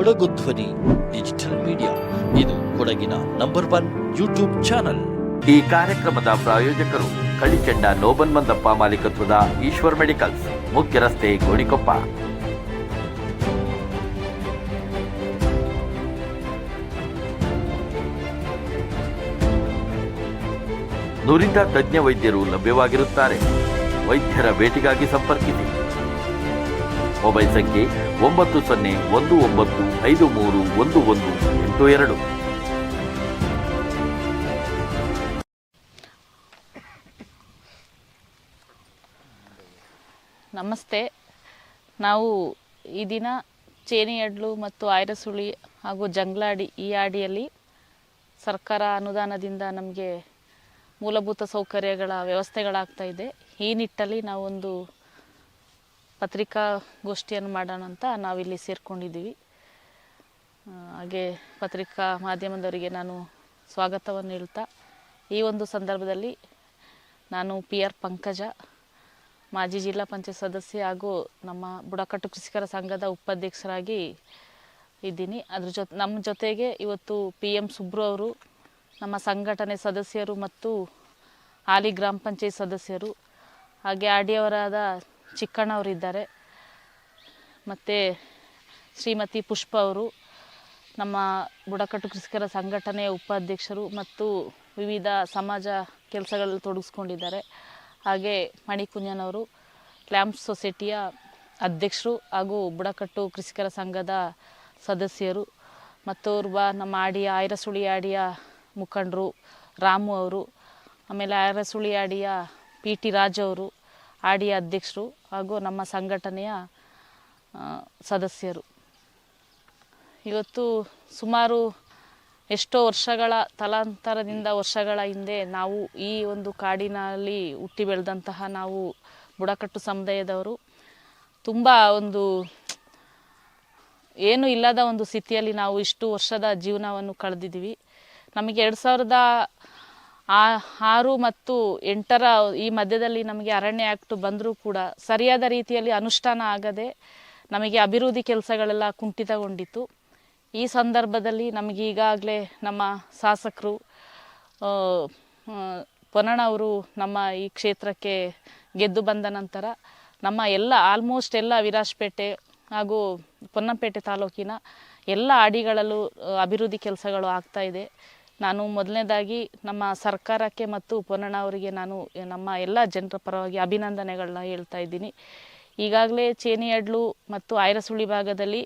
ಕೊಡಗು ಧ್ವನಿ digital media ಇದು ಕೊಡಗಿನ ನಂಬರ್ ಒನ್ ಯೂಟ್ಯೂಬ್ ಚಾನಲ್ ಈ ಕಾರ್ಯಕ್ರಮದ ಪ್ರಾಯೋಜಕರು ಕಳಿಚೆಂಡ ನೋಬನ್ ಮಂದಪ್ಪ ಮಾಲೀಕತ್ವದ ಈಶ್ವರ್ ಮೆಡಿಕಲ್ಸ್, ಮುಖ್ಯ ರಸ್ತೆ ಗೋಣಿಕೊಪ್ಪ. ನುರಿತ ತಜ್ಞ ವೈದ್ಯರು ಲಭ್ಯವಾಗಿರುತ್ತಾರೆ. ವೈದ್ಯರ ಭೇಟಿಗಾಗಿ ಸಂಪರ್ಕಿಸಿ. ಮೊಬೈಲ್ ಸಂಖ್ಯೆ ಒಂಬತ್ತು ಸೊನ್ನೆ ಒಂದು ಒಂಬತ್ತು ಐದು ಮೂರು ಒಂದು ಒಂದು ಎಂಟು ಎರಡು. ನಮಸ್ತೆ. ನಾವು ಈ ದಿನ ಚೇನಿಯಡ್ಲು ಮತ್ತು ಆಯ್ರಸುಳಿ ಹಾಗೂ ಜಂಗ್ಲಾಡಿ ಈ ಆಡಿಯಲ್ಲಿ ಸರ್ಕಾರ ಅನುದಾನದಿಂದ ನಮಗೆ ಮೂಲಭೂತ ಸೌಕರ್ಯಗಳ ವ್ಯವಸ್ಥೆಗಳಾಗ್ತಾ ಇದೆ. ಈ ನಿಟ್ಟಲ್ಲಿ ನಾವೊಂದು ಪತ್ರಿಕಾಗೋಷ್ಠಿಯನ್ನು ಮಾಡೋಣ ಅಂತ ನಾವಿಲ್ಲಿ ಸೇರಿಕೊಂಡಿದ್ದೀವಿ. ಹಾಗೆ ಪತ್ರಿಕಾ ಮಾಧ್ಯಮದವರಿಗೆ ನಾನು ಸ್ವಾಗತವನ್ನು ಹೇಳ್ತಾ, ಈ ಒಂದು ಸಂದರ್ಭದಲ್ಲಿ ನಾನು ಪಿ ಆರ್ ಪಂಕಜ, ಮಾಜಿ ಜಿಲ್ಲಾ ಪಂಚಾಯತ್ ಸದಸ್ಯೆ ಹಾಗೂ ನಮ್ಮ ಬುಡಕಟ್ಟು ಕೃಷಿಕರ ಸಂಘದ ಉಪಾಧ್ಯಕ್ಷರಾಗಿ ಇದ್ದೀನಿ. ಅದ್ರ ಜೊತೆ, ನಮ್ಮ ಜೊತೆಗೆ ಇವತ್ತು ಪಿ ಎಂ ಸುಬ್ರು ಅವರು, ನಮ್ಮ ಸಂಘಟನೆ ಸದಸ್ಯರು ಮತ್ತು ಹಾಲಿ ಗ್ರಾಮ ಪಂಚಾಯತ್ ಸದಸ್ಯರು, ಹಾಗೆ ಆಡಿಯವರಾದ ಚಿಕ್ಕಣ್ಣವರಿದ್ದಾರೆ. ಮತ್ತು ಶ್ರೀಮತಿ ಪುಷ್ಪ ಅವರು, ನಮ್ಮ ಬುಡಕಟ್ಟು ಕೃಷಿಕರ ಸಂಘಟನೆಯ ಉಪಾಧ್ಯಕ್ಷರು ಮತ್ತು ವಿವಿಧ ಸಮಾಜ ಕೆಲಸಗಳಲ್ಲಿ ತೊಡಗಿಸ್ಕೊಂಡಿದ್ದಾರೆ. ಹಾಗೆ ಮಣಿಕುಂಜನವರು ಲ್ಯಾಂಪ್ ಸೊಸೈಟಿಯ ಅಧ್ಯಕ್ಷರು ಹಾಗೂ ಬುಡಕಟ್ಟು ಕೃಷಿಕರ ಸಂಘದ ಸದಸ್ಯರು ಮತ್ತೋರ್ವ ನಮ್ಮ ಆಡಿಯ ಐರಸುಳಿ ಆಡಿಯ ಮುಖಂಡರು ರಾಮು ಅವರು, ಆಮೇಲೆ ಐರಸುಳಿ ಆಡಿಯ ಪಿ ಟಿ ರಾಜ್ ಅವರು ಆಡಿಯ ಅಧ್ಯಕ್ಷರು ಹಾಗೂ ನಮ್ಮ ಸಂಘಟನೆಯ ಸದಸ್ಯರು. ಇವತ್ತು ಸುಮಾರು ಎಷ್ಟೋ ವರ್ಷಗಳ, ತಲಾಂತರದಿಂದ ವರ್ಷಗಳ ಹಿಂದೆ ನಾವು ಈ ಒಂದು ಕಾಡಿನಲ್ಲಿ ಹುಟ್ಟಿ ಬೆಳೆದಂತಹ ನಾವು ಬುಡಕಟ್ಟು ಸಮುದಾಯದವರು, ತುಂಬ ಒಂದು ಏನು ಇಲ್ಲದ ಒಂದು ಸ್ಥಿತಿಯಲ್ಲಿ ನಾವು ಇಷ್ಟು ವರ್ಷದ ಜೀವನವನ್ನು ಕಳೆದಿದ್ದೀವಿ. ನಮಗೆ ಎರಡು ಸಾವಿರದ ಆ- ಆರು ಮತ್ತು ಎಂಟರ ಈ ಮಧ್ಯದಲ್ಲಿ ನಮಗೆ ಅರಣ್ಯ ಆ್ಯಕ್ಟ್ ಬಂದರೂ ಕೂಡ ಸರಿಯಾದ ರೀತಿಯಲ್ಲಿ ಅನುಷ್ಠಾನ ಆಗದೆ ನಮಗೆ ಅಭಿವೃದ್ಧಿ ಕೆಲಸಗಳೆಲ್ಲ ಕುಂಠಿತಗೊಂಡಿತ್ತು. ಈ ಸಂದರ್ಭದಲ್ಲಿ ನಮಗೆ ಈಗಾಗಲೇ ನಮ್ಮ ಶಾಸಕರು ಅವರು ನಮ್ಮ ಈ ಕ್ಷೇತ್ರಕ್ಕೆ ಗೆದ್ದು ಬಂದ ನಂತರ ನಮ್ಮ ಎಲ್ಲ ಆಲ್ಮೋಸ್ಟ್ ಎಲ್ಲ ವಿರಾಜಪೇಟೆ ಹಾಗೂ ಪೊನ್ನಂಪೇಟೆ ತಾಲೂಕಿನ ಎಲ್ಲ ಆಡಿಗಳಲ್ಲೂ ಆ, ಅಭಿವೃದ್ಧಿ ಕೆಲಸಗಳು ಆಗ್ತಾ ಇದೆ. ನಾನು ಮೊದಲನೇದಾಗಿ ನಮ್ಮ ಸರ್ಕಾರಕ್ಕೆ ಮತ್ತು ಪೊನ್ನಣ್ಣ ಅವರಿಗೆ ನಾನು ನಮ್ಮ ಎಲ್ಲ ಜನರ ಪರವಾಗಿ ಅಭಿನಂದನೆಗಳನ್ನ ಹೇಳ್ತಾ ಇದ್ದೀನಿ. ಈಗಾಗಲೇ ಚೇನಿಯಡ್ಲು ಮತ್ತು ಐರಸುಳಿ ಭಾಗದಲ್ಲಿ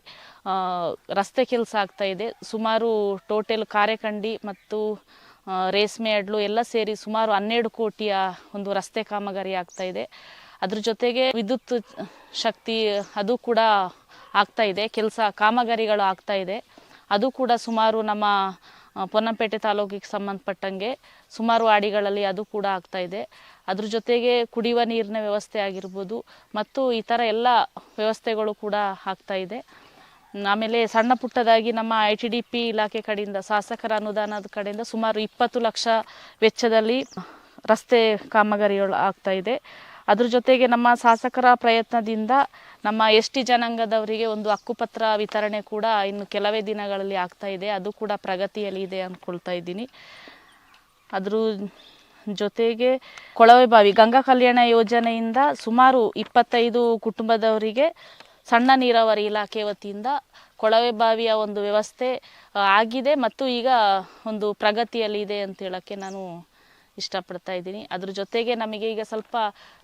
ರಸ್ತೆ ಕೆಲಸ ಆಗ್ತಾ ಇದೆ. ಸುಮಾರು ಟೋಟಲ್ ಕಾರ್ಯಕಂಡಿ ಮತ್ತು ರೇಷ್ಮೆ ಅಡ್ಲು ಎಲ್ಲ ಸೇರಿ ಸುಮಾರು ಹನ್ನೆರಡು ಕೋಟಿಯ ಒಂದು ರಸ್ತೆ ಕಾಮಗಾರಿ ಆಗ್ತಾ ಇದೆ. ಅದ್ರ ಜೊತೆಗೆ ವಿದ್ಯುತ್ ಶಕ್ತಿ ಅದು ಕೂಡ ಆಗ್ತಾ ಇದೆ. ಕೆಲಸ ಕಾಮಗಾರಿಗಳು ಆಗ್ತಾ ಇದೆ. ಅದು ಕೂಡ ಸುಮಾರು ನಮ್ಮ ಪೊನ್ನಂಪೇಟೆ ತಾಲೂಕಿಗೆ ಸಂಬಂಧಪಟ್ಟಂಗೆ ಸುಮಾರು ಹಾಡಿಗಳಲ್ಲಿ ಅದು ಕೂಡ ಆಗ್ತಾ ಇದೆ. ಅದ್ರ ಜೊತೆಗೆ ಕುಡಿಯುವ ನೀರಿನ ವ್ಯವಸ್ಥೆ ಆಗಿರ್ಬೋದು ಮತ್ತು ಈ ಥರ ಎಲ್ಲ ವ್ಯವಸ್ಥೆಗಳು ಕೂಡ ಆಗ್ತಾ ಇದೆ. ಆಮೇಲೆ ಸಣ್ಣ ಪುಟ್ಟದಾಗಿ ನಮ್ಮ ಐ ಟಿ ಡಿ ಪಿ ಇಲಾಖೆ ಕಡೆಯಿಂದ, ಶಾಸಕರ ಅನುದಾನದ ಕಡೆಯಿಂದ ಸುಮಾರು ಇಪ್ಪತ್ತು ಲಕ್ಷ ವೆಚ್ಚದಲ್ಲಿ ರಸ್ತೆ ಕಾಮಗಾರಿಗಳು ಆಗ್ತಾ ಇದೆ. ಅದ್ರ ಜೊತೆಗೆ ನಮ್ಮ ಶಾಸಕರ ಪ್ರಯತ್ನದಿಂದ ನಮ್ಮ ಎಸ್ ಟಿ ಜನಾಂಗದವರಿಗೆ ಒಂದು ಹಕ್ಕುಪತ್ರ ವಿತರಣೆ ಕೂಡ ಇನ್ನು ಕೆಲವೇ ದಿನಗಳಲ್ಲಿ ಆಗ್ತಾ ಇದೆ. ಅದು ಕೂಡ ಪ್ರಗತಿಯಲ್ಲಿ ಇದೆ ಅಂದ್ಕೊಳ್ತಾ ಇದ್ದೀನಿ. ಅದ್ರ ಜೊತೆಗೆ ಕೊಳವೆ ಬಾವಿ, ಗಂಗಾ ಕಲ್ಯಾಣ ಯೋಜನೆಯಿಂದ ಸುಮಾರು ಇಪ್ಪತ್ತೈದು ಕುಟುಂಬದವರಿಗೆ ಸಣ್ಣ ನೀರಾವರಿ ಇಲಾಖೆ ವತಿಯಿಂದ ಕೊಳವೆ ಬಾವಿಯ ಒಂದು ವ್ಯವಸ್ಥೆ ಆಗಿದೆ. ಮತ್ತು ಈಗ ಒಂದು ಪ್ರಗತಿಯಲ್ಲಿ ಇದೆ ಅಂತ ಹೇಳೋಕ್ಕೆ ನಾನು ಇಷ್ಟಪಡ್ತಾ ಇದ್ದೀನಿ. ಅದ್ರ ಜೊತೆಗೆ ನಮಗೆ ಈಗ ಸ್ವಲ್ಪ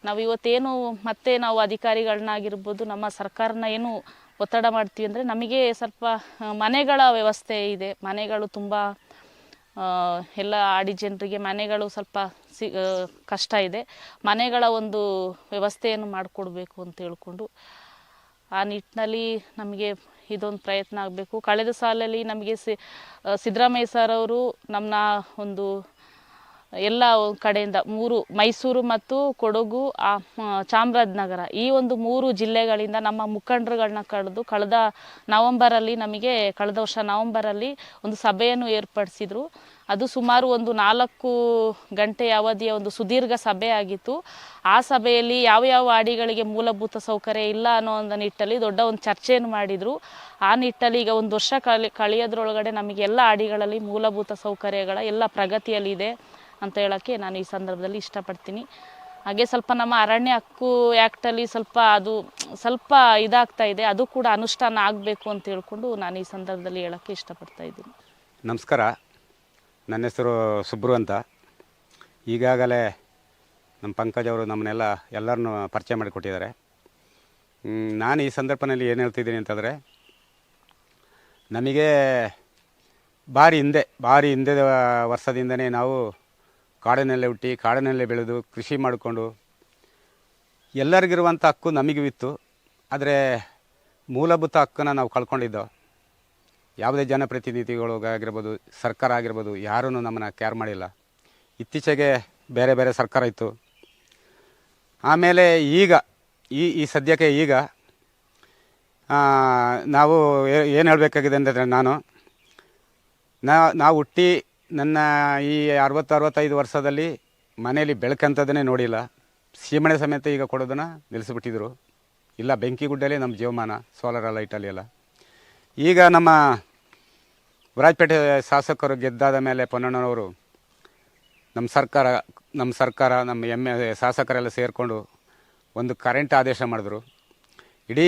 ನಾವು ಇವತ್ತೇನು ಮತ್ತೆ ನಾವು ಅಧಿಕಾರಿಗಳನ್ನಾಗಿರ್ಬೋದು, ನಮ್ಮ ಸರ್ಕಾರನ ಏನು ಒತ್ತಡ ಮಾಡ್ತೀವಿ ಅಂದರೆ ನಮಗೆ ಸ್ವಲ್ಪ ಮನೆಗಳ ವ್ಯವಸ್ಥೆ ಇದೆ. ಮನೆಗಳು ತುಂಬ ಎಲ್ಲ ಆಡಿ ಜನರಿಗೆ ಮನೆಗಳು ಸ್ವಲ್ಪ ಸಿ ಕಷ್ಟ ಇದೆ. ಮನೆಗಳ ಒಂದು ವ್ಯವಸ್ಥೆಯನ್ನು ಮಾಡಿಕೊಡ್ಬೇಕು ಅಂತ ಹೇಳ್ಕೊಂಡು ಆ ನಿಟ್ಟಿನಲ್ಲಿ ನಮಗೆ ಇದೊಂದು ಪ್ರಯತ್ನ ಆಗಬೇಕು. ಕಳೆದ ಸಾಲಲ್ಲಿ ನಮಗೆ ಸಿ ಸಿದ್ದರಾಮಯ್ಯ ಸರ್ ಅವರು ನಮ್ಮನ್ನ ಒಂದು ಎಲ್ಲ ಕಡೆಯಿಂದ ಮೂರು ಮೈಸೂರು ಮತ್ತು ಕೊಡಗು ಆ, ಚಾಮರಾಜನಗರ. ಈ ಒಂದು ಮೂರು ಜಿಲ್ಲೆಗಳಿಂದ ನಮ್ಮ ಮುಖಂಡರುಗಳನ್ನ ಕಳೆದು ಕಳೆದ ನವೆಂಬರಲ್ಲಿ ನಮಗೆ ಕಳೆದ ವರ್ಷ ನವೆಂಬರಲ್ಲಿ ಒಂದು ಸಭೆಯನ್ನು ಏರ್ಪಡಿಸಿದ್ರು. ಅದು ಸುಮಾರು ಒಂದು ನಾಲ್ಕು ಗಂಟೆಯ ಅವಧಿಯ ಒಂದು ಸುದೀರ್ಘ ಸಭೆ ಆಗಿತ್ತು. ಆ ಸಭೆಯಲ್ಲಿ ಯಾವ ಯಾವ ವಾಡಿಗಳಿಗೆ ಮೂಲಭೂತ ಸೌಕರ್ಯ ಇಲ್ಲ ಅನ್ನೋ ಒಂದು ನಿಟ್ಟಲ್ಲಿ ದೊಡ್ಡ ಒಂದು ಚರ್ಚೆಯನ್ನು ಮಾಡಿದರು. ಆ ನಿಟ್ಟಲ್ಲಿ ಈಗ ಒಂದು ವರ್ಷ ಕಳಿ ಕಳೆಯೋದ್ರೊಳಗಡೆ ನಮಗೆ ಎಲ್ಲ ಆಡಿಗಳಲ್ಲಿ ಮೂಲಭೂತ ಸೌಕರ್ಯಗಳ ಎಲ್ಲ ಪ್ರಗತಿಯಲ್ಲಿದೆ. ಅಂತ ಹೇಳೋಕ್ಕೆ ನಾನು ಈ ಸಂದರ್ಭದಲ್ಲಿ ಇಷ್ಟಪಡ್ತೀನಿ. ಹಾಗೆ ಸ್ವಲ್ಪ ನಮ್ಮ ಅರಣ್ಯ ಹಕ್ಕು ಆ್ಯಕ್ಟಲ್ಲಿ ಸ್ವಲ್ಪ ಅದು ಸ್ವಲ್ಪ ಇದಾಗ್ತಾ ಇದೆ, ಅದು ಕೂಡ ಅನುಷ್ಠಾನ ಆಗಬೇಕು ಅಂತ ಹೇಳ್ಕೊಂಡು ನಾನು ಈ ಸಂದರ್ಭದಲ್ಲಿ ಹೇಳೋಕ್ಕೆ ಇಷ್ಟಪಡ್ತಾ ಇದ್ದೀನಿ. ನಮಸ್ಕಾರ. ನನ್ನ ಹೆಸರು ಸುಬ್ರು ಅಂತ. ಈಗಾಗಲೇ ನಮ್ಮ ಪಂಕಜ್ ಅವರು ನಮ್ಮನ್ನೆಲ್ಲ ಎಲ್ಲರನ್ನೂ ಪರಿಚಯ ಮಾಡಿಕೊಟ್ಟಿದ್ದಾರೆ. ನಾನು ಈ ಸಂದರ್ಭದಲ್ಲಿ ಏನು ಹೇಳ್ತಿದ್ದೀನಿ ಅಂತಂದರೆ, ನಮಗೆ ಭಾರಿ ಹಿಂದೆ ಭಾರಿ ಹಿಂದೆ ವರ್ಷದಿಂದನೇ ನಾವು ಕಾಡಿನಲ್ಲೇ ಹುಟ್ಟಿ, ಕಾಡಿನಲ್ಲೇ ಬೆಳೆದು ಕೃಷಿ ಮಾಡಿಕೊಂಡು ಎಲ್ಲರಿಗಿರುವಂಥ ಹಕ್ಕು ನಮಗೂ ಇತ್ತು. ಆದರೆ ಮೂಲಭೂತ ಹಕ್ಕನ್ನು ನಾವು ಕಳ್ಕೊಂಡಿದ್ದೋ, ಯಾವುದೇ ಜನಪ್ರತಿನಿಧಿಗಳು ಆಗಿರ್ಬೋದು, ಸರ್ಕಾರ ಆಗಿರ್ಬೋದು ಯಾರೂ ನಮ್ಮನ್ನು ಕೇರ್ ಮಾಡಿಲ್ಲ. ಇತ್ತೀಚೆಗೆ ಬೇರೆ ಬೇರೆ ಸರ್ಕಾರ ಇತ್ತು. ಆಮೇಲೆ ಈಗ, ಈ ಈ ಸದ್ಯಕ್ಕೆ ಈಗ ನಾವು ಏನು ಹೇಳಬೇಕಾಗಿದೆ ಅಂದರೆ ನಾನು ನಾವು ಹುಟ್ಟಿ ನನ್ನ ಈ ಅರವತ್ತು ಅರವತ್ತೈದು ವರ್ಷದಲ್ಲಿ ಮನೆಯಲ್ಲಿ ಬೆಳಕಂಥದ್ದನ್ನೇ ನೋಡಿಲ್ಲ. ಸೀಮಣೆ ಸಮೇತ ಈಗ ಕೊಡೋದನ್ನು ನಿಲ್ಲಿಸಿಬಿಟ್ಟಿದ್ರು. ಇಲ್ಲ, ಬೆಂಕಿ ಗುಡ್ಡಲ್ಲೇ ನಮ್ಮ ಜೀವಮಾನ ಸೋಲಾರ ಲೈಟಲ್ಲಿ ಎಲ್ಲ. ಈಗ ನಮ್ಮ ವಿರಾಜಪೇಟೆ ಶಾಸಕರು ಗೆದ್ದಾದ ಮೇಲೆ ಪೊನ್ನಣ್ಣನವರು ನಮ್ಮ ಸರ್ಕಾರ ನಮ್ಮ ಸರ್ಕಾರ, ನಮ್ಮ ಎಂ ಎ ಶಾಸಕರೆಲ್ಲ ಸೇರಿಕೊಂಡು ಒಂದು ಕರೆಂಟ್ ಆದೇಶ ಮಾಡಿದ್ರು. ಇಡೀ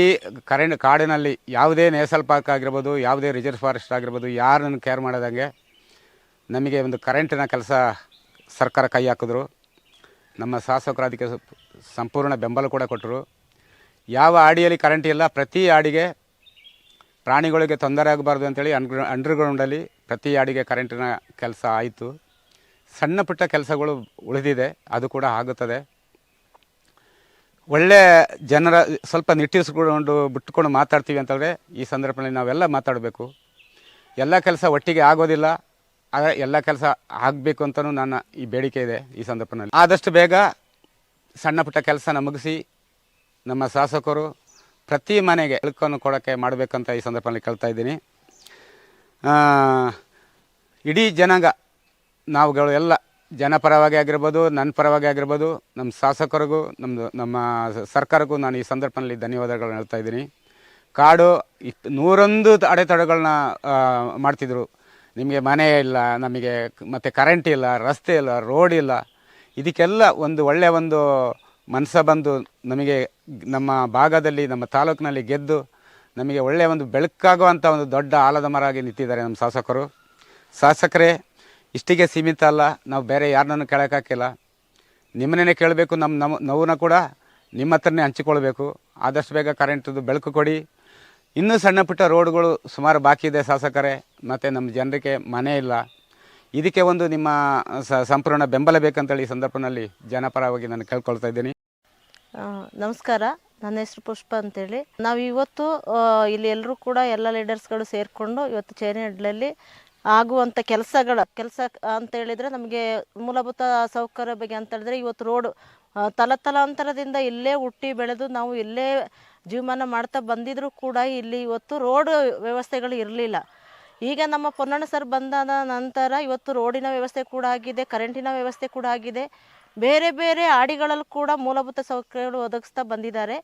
ಕರೆಂಟ್ ಕಾಡಿನಲ್ಲಿ ಯಾವುದೇ ನೇಸಲ್ ಪಾರ್ಕ್ ಆಗಿರ್ಬೋದು, ಯಾವುದೇ ರಿಸರ್ವ್ ಫಾರೆಸ್ಟ್ ಆಗಿರ್ಬೋದು, ಯಾರನ್ನು ಕೇರ್ ಮಾಡೋದಂಗೆ ನಮಗೆ ಒಂದು ಕರೆಂಟಿನ ಕೆಲಸ ಸರ್ಕಾರ ಕೈ ಹಾಕಿದ್ರು. ನಮ್ಮ ಶಾಸಕರು ಅದಕ್ಕೆ ಸಂಪೂರ್ಣ ಬೆಂಬಲ ಕೂಡ ಕೊಟ್ಟರು. ಯಾವ ಆಡಿಯಲ್ಲಿ ಕರೆಂಟ್ ಇಲ್ಲ, ಪ್ರತಿ ಆಡಿಗೆ ಪ್ರಾಣಿಗಳಿಗೆ ತೊಂದರೆ ಆಗಬಾರ್ದು ಅಂತೇಳಿ ಅಂಡ್ರ ಅಂಡರ್ಗ್ರೌಂಡಲ್ಲಿ ಪ್ರತಿ ಆಡಿಗೆ ಕರೆಂಟಿನ ಕೆಲಸ ಆಯಿತು. ಸಣ್ಣ ಪುಟ್ಟ ಕೆಲಸಗಳು ಉಳಿದಿದೆ, ಅದು ಕೂಡ ಆಗುತ್ತದೆ. ಒಳ್ಳೆ ಜನರ, ಸ್ವಲ್ಪ ನಿಟ್ಟಿಸ್ಕೊಂಡು ಬಿಟ್ಕೊಂಡು ಮಾತಾಡ್ತೀವಿ ಅಂತಂದರೆ ಈ ಸಂದರ್ಭದಲ್ಲಿ ನಾವೆಲ್ಲ ಮಾತಾಡಬೇಕು. ಎಲ್ಲ ಕೆಲಸ ಒಟ್ಟಿಗೆ ಆಗೋದಿಲ್ಲ. ಎಲ್ಲ ಕೆಲಸ ಆಗಬೇಕು ಅಂತಲೂ ನನ್ನ ಈ ಬೇಡಿಕೆ ಇದೆ ಈ ಸಂದರ್ಭದಲ್ಲಿ. ಆದಷ್ಟು ಬೇಗ ಸಣ್ಣ ಪುಟ್ಟ ಕೆಲಸನ ಮುಗಿಸಿ ನಮ್ಮ ಶಾಸಕರು ಪ್ರತಿ ಮನೆಗೆ ಬೆಳಕನ್ನು ಕೊಡೋಕ್ಕೆ ಮಾಡಬೇಕಂತ ಈ ಸಂದರ್ಭದಲ್ಲಿ ಕೇಳ್ತಾ ಇದ್ದೀನಿ. ಇಡೀ ಜನಾಂಗ, ನಾವುಗಳು ಎಲ್ಲ ಜನಪರವಾಗಿ ಆಗಿರ್ಬೋದು ನನ್ನ ಪರವಾಗಿ ಆಗಿರ್ಬೋದು ನಮ್ಮ ಶಾಸಕರಿಗೂ ನಮ್ಮದು ನಮ್ಮ ಸರ್ಕಾರಕ್ಕೂ ನಾನು ಈ ಸಂದರ್ಭದಲ್ಲಿ ಧನ್ಯವಾದಗಳನ್ನ ಹೇಳ್ತಾ ಇದ್ದೀನಿ. ಕಾಡು ಇಪ್ ನೂರೊಂದು ಅಡೆತಡೆಗಳನ್ನ ಮಾಡ್ತಿದ್ರು. ನಿಮಗೆ ಮನೆ ಇಲ್ಲ, ನಮಗೆ ಮತ್ತು ಕರೆಂಟ್ ಇಲ್ಲ, ರಸ್ತೆ ಇಲ್ಲ ರೋಡ್ ಇಲ್ಲ, ಇದಕ್ಕೆಲ್ಲ ಒಂದು ಒಳ್ಳೆಯ ಒಂದು ಮನಸ್ಸ ಬಂದು ನಮಗೆ ನಮ್ಮ ಭಾಗದಲ್ಲಿ, ನಮ್ಮ ತಾಲೂಕಿನಲ್ಲಿ ಗೆದ್ದು ನಮಗೆ ಒಳ್ಳೆಯ ಒಂದು ಬೆಳಕಾಗುವಂಥ ಒಂದು ದೊಡ್ಡ ಆಲದ ಮರ ಆಗಿ ನಿಂತಿದ್ದಾರೆ ನಮ್ಮ ಶಾಸಕರು. ಶಾಸಕರೇ, ಇಷ್ಟಿಗೆ ಸೀಮಿತ ಅಲ್ಲ, ನಾವು ಬೇರೆ ಯಾರನ್ನೂ ಕೇಳೋಕ್ಕಾಗಿಲ್ಲ ನಿಮ್ಮನ್ನೇ ಕೇಳಬೇಕು, ನಮ್ಮ ನಮ್ಮ ನೋವನ್ನ ಕೂಡ ನಿಮ್ಮ ಹತ್ರನೇ ಹಂಚಿಕೊಳ್ಬೇಕು. ಆದಷ್ಟು ಬೇಗ ಕರೆಂಟದು ಬೆಳಕು ಕೊಡಿ. ಇನ್ನೂ ಸಣ್ಣ ಪುಟ್ಟ ರೋಡ್ಗಳು ಸುಮಾರು ಬಾಕಿ ಇದೆ ಶಾಸಕರೇ, ಮತ್ತು ನಮ್ಮ ಜನರಿಗೆ ಮನೆ ಇಲ್ಲ. ಇದಕ್ಕೆ ಒಂದು ನಿಮ್ಮ ಸಂಪೂರ್ಣ ಬೆಂಬಲ ಬೇಕಂತೇಳಿ ಈ ಸಂದರ್ಭದಲ್ಲಿ ಜನಪರವಾಗಿ ನಾನು ಕೇಳ್ಕೊಳ್ತಾ ಇದ್ದೀನಿ. ನಮಸ್ಕಾರ. ನನ್ನ ಹೆಸರು ಪುಷ್ಪ ಅಂತೇಳಿ. ನಾವು ಇವತ್ತು ಇಲ್ಲಿ ಎಲ್ಲರೂ ಕೂಡ ಎಲ್ಲ ಲೀಡರ್ಸ್ಗಳು ಸೇರಿಕೊಂಡು ಇವತ್ತು ಚೇನಹಳ್ಳಿಯಲ್ಲಿ ಆಗುವಂಥ ಕೆಲಸಗಳ ಕೆಲಸ ಅಂತ ಹೇಳಿದರೆ ನಮಗೆ ಮೂಲಭೂತ ಸೌಕರ್ಯ ಬಗ್ಗೆ ಅಂತ ಹೇಳಿದ್ರೆ ಇವತ್ತು ರೋಡ್ ತಲತಲಾಂತರದಿಂದ ಇಲ್ಲೇ ಹುಟ್ಟಿ ಬೆಳೆದು ನಾವು ಇಲ್ಲೇ ಜೀವಮಾನ ಮಾಡ್ತಾ ಬಂದಿದ್ರೂ ಕೂಡ ಇಲ್ಲಿ ಇವತ್ತು ರೋಡ್ ವ್ಯವಸ್ಥೆಗಳು ಇರಲಿಲ್ಲ. ಈಗ ನಮ್ಮ ಪೊನ್ನಣ್ಣ ಸರ್ ಬಂದಾದ ನಂತರ ಇವತ್ತು ರೋಡಿನ ವ್ಯವಸ್ಥೆ ಕೂಡ ಆಗಿದೆ ಕರೆಂಟಿನ ವ್ಯವಸ್ಥೆ ಕೂಡ ಆಗಿದೆ. ಬೇರೆ ಬೇರೆ ಆಡಿಗಳಲ್ಲೂ ಕೂಡ ಮೂಲಭೂತ ಸೌಕರ್ಯಗಳು ಒದಗಿಸ್ತಾ ಬಂದಿದ್ದಾರೆ.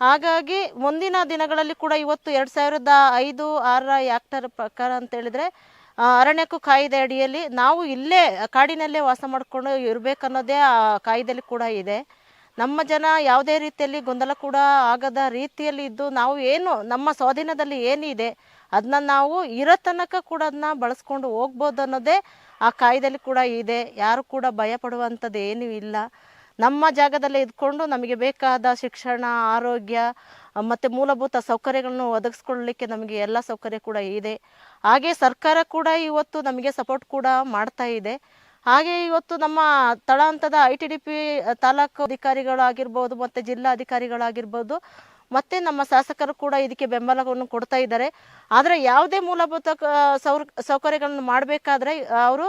ಹಾಗಾಗಿ ಮುಂದಿನ ದಿನಗಳಲ್ಲಿ ಕೂಡ ಇವತ್ತು ಎರಡು ಸಾವಿರದ ಐದು ಆರರ ಆ್ಯಕ್ಟರ್ ಪ್ರಕಾರ ಅಂತ ಹೇಳಿದ್ರೆ ಆ, ಅರಣ್ಯಕ್ಕೂ ಕಾಯ್ದೆ ಅಡಿಯಲ್ಲಿ ನಾವು ಇಲ್ಲೇ ಕಾಡಿನಲ್ಲೇ ವಾಸ ಮಾಡಿಕೊಂಡು ಇರಬೇಕನ್ನೋದೇ ಆ ಕಾಯ್ದೆಯಲ್ಲಿ ಕೂಡ ಇದೆ. ನಮ್ಮ ಜನ ಯಾವುದೇ ರೀತಿಯಲ್ಲಿ ಗೊಂದಲ ಕೂಡ ಆಗದ ರೀತಿಯಲ್ಲಿ ಇದ್ದು ನಾವು ಏನು ನಮ್ಮ ಸ್ವಾಧೀನದಲ್ಲಿ ಏನಿದೆ ಅದನ್ನ ನಾವು ಇರೋ ತನಕ ಕೂಡ ಅದನ್ನ ಬಳಸ್ಕೊಂಡು ಹೋಗ್ಬೋದು ಅನ್ನೋದೇ ಆ ಕಾಯ್ದೆಯಲ್ಲಿ ಕೂಡ ಇದೆ. ಯಾರು ಕೂಡ ಭಯ ಪಡುವಂಥದ್ದು ಏನೂ ಇಲ್ಲ. ನಮ್ಮ ಜಾಗದಲ್ಲೇ ಇದ್ಕೊಂಡು ನಮಗೆ ಬೇಕಾದ ಶಿಕ್ಷಣ, ಆರೋಗ್ಯ ಮತ್ತು ಮೂಲಭೂತ ಸೌಕರ್ಯಗಳನ್ನು ಒದಗಿಸ್ಕೊಳ್ಳಲಿಕ್ಕೆ ನಮಗೆ ಎಲ್ಲ ಸೌಕರ್ಯ ಕೂಡ ಇದೆ. ಹಾಗೆ ಸರ್ಕಾರ ಕೂಡ ಇವತ್ತು ನಮಗೆ ಸಪೋರ್ಟ್ ಕೂಡ ಮಾಡ್ತಾ ಇದೆ. ಹಾಗೆ ಇವತ್ತು ನಮ್ಮ ತಳಹಂತದ I T D P taluk ಅಧಿಕಾರಿಗಳಾಗಿರ್ಬೋದು, ಮತ್ತು ಜಿಲ್ಲಾ ಅಧಿಕಾರಿಗಳಾಗಿರ್ಬೋದು, ಮತ್ತು ನಮ್ಮ ಶಾಸಕರು ಕೂಡ ಇದಕ್ಕೆ ಬೆಂಬಲವನ್ನು ಕೊಡ್ತಾ ಇದ್ದಾರೆ. ಆದರೆ ಯಾವುದೇ ಮೂಲಭೂತ ಸೌರ್, ಸೌಕರ್ಯಗಳನ್ನು ಮಾಡಬೇಕಾದ್ರೆ ಅವರು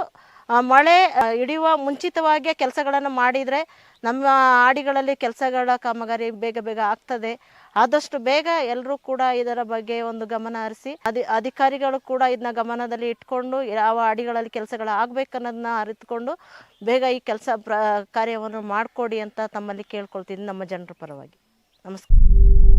ಮಳೆ ಹಿಡಿಯುವ ಮುಂಚಿತವಾಗಿ ಕೆಲಸಗಳನ್ನು ಮಾಡಿದರೆ ನಮ್ಮ ಆಡಿಗಳಲ್ಲಿ ಕೆಲಸಗಳ ಕಾಮಗಾರಿ ಬೇಗ ಬೇಗ ಆಗ್ತದೆ. ಆದಷ್ಟು ಬೇಗ ಎಲ್ಲರೂ ಕೂಡ ಇದರ ಬಗ್ಗೆ ಒಂದು ಗಮನ ಹರಿಸಿ ಅದಿ ಅಧಿಕಾರಿಗಳು ಕೂಡ ಇದನ್ನ ಗಮನದಲ್ಲಿ ಇಟ್ಕೊಂಡು ಯಾವ ಅಡಿಗಳಲ್ಲಿ ಕೆಲಸಗಳು ಆಗ್ಬೇಕನ್ನೋದನ್ನ ಅರಿತುಕೊಂಡು ಬೇಗ ಈ ಕೆಲಸ ಪ್ರ, ಕಾರ್ಯವನ್ನು ಮಾಡಿಕೊಡಿ ಅಂತ ತಮ್ಮಲ್ಲಿ ಕೇಳ್ಕೊಳ್ತೀನಿ ನಮ್ಮ ಜನರ ಪರವಾಗಿ. ನಮಸ್ಕಾರ.